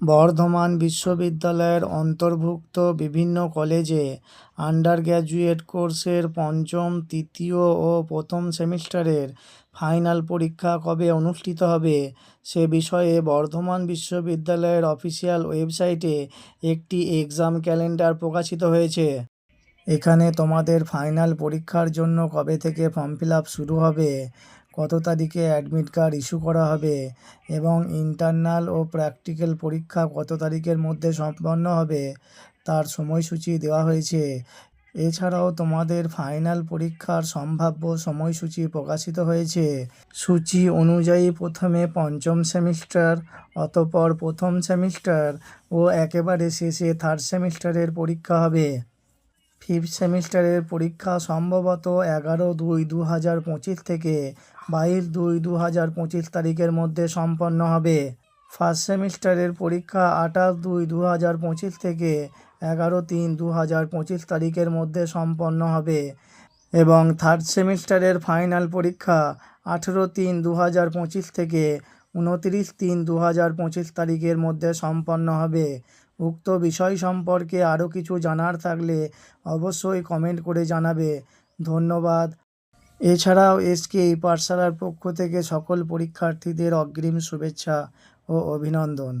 বর্ধমান বিশ্ববিদ্যালয়ের অন্তর্ভুক্ত বিভিন্ন কলেজে আন্ডার গ্র্যাজুয়েট কোর্সের পঞ্চম, তৃতীয় ও প্রথম সেমিস্টারের ফাইনাল পরীক্ষা কবে অনুষ্ঠিত হবে সে বিষয়ে বর্ধমান বিশ্ববিদ্যালয়ের অফিসিয়াল ওয়েবসাইটে একটি এক্সাম ক্যালেন্ডার প্রকাশিত হয়েছে। এখানে তোমাদের ফাইনাল পরীক্ষার জন্য কবে থেকে ফর্ম ফিল আপ শুরু হবে কত তারিখে অ্যাডমিট কার্ড ইস্যু করা হবে এবং ইন্টারনাল ও প্র্যাকটিক্যাল পরীক্ষা কত তারিখের মধ্যে সম্পন্ন হবে, তার সময়সূচি দেওয়া হয়েছে। এছাড়াও তোমাদের ফাইনাল পরীক্ষার সম্ভাব্য সময়সূচি প্রকাশিত হয়েছে। সূচি অনুযায়ী প্রথমে পঞ্চম সেমিস্টার অতপর প্রথম সেমিস্টার ও একেবারে শেষে থার্ড সেমিস্টারের পরীক্ষা হবে। ফিফথ সেমিস্টারের পরীক্ষা সম্ভবত এগারো দুই দু হাজার পঁচিশ থেকে বাইশ দুই দু হাজার পঁচিশ তারিখের মধ্যে সম্পন্ন হবে। ফার্স্ট সেমিস্টারের পরীক্ষা আঠাশ দুই দু হাজার পঁচিশ থেকে এগারো তিন দু হাজার পঁচিশ তারিখের মধ্যে সম্পন্ন হবে এবং থার্ড সেমিস্টারের ফাইনাল পরীক্ষা আঠেরো তিন দু হাজার পঁচিশ থেকে উনত্রিশ তিন দু হাজার পঁচিশ তারিখের মধ্যে সম্পন্ন হবে। উক্ত বিষয় সম্পর্কে আরও কিছু জানার থাকলে অবশ্যই কমেন্ট করে জানাবে। ধন্যবাদ। এছাড়াও এসকে এই পাঠশালার পক্ষ থেকে সকল পরীক্ষার্থীদের অগ্রিম শুভেচ্ছা ও অভিনন্দন।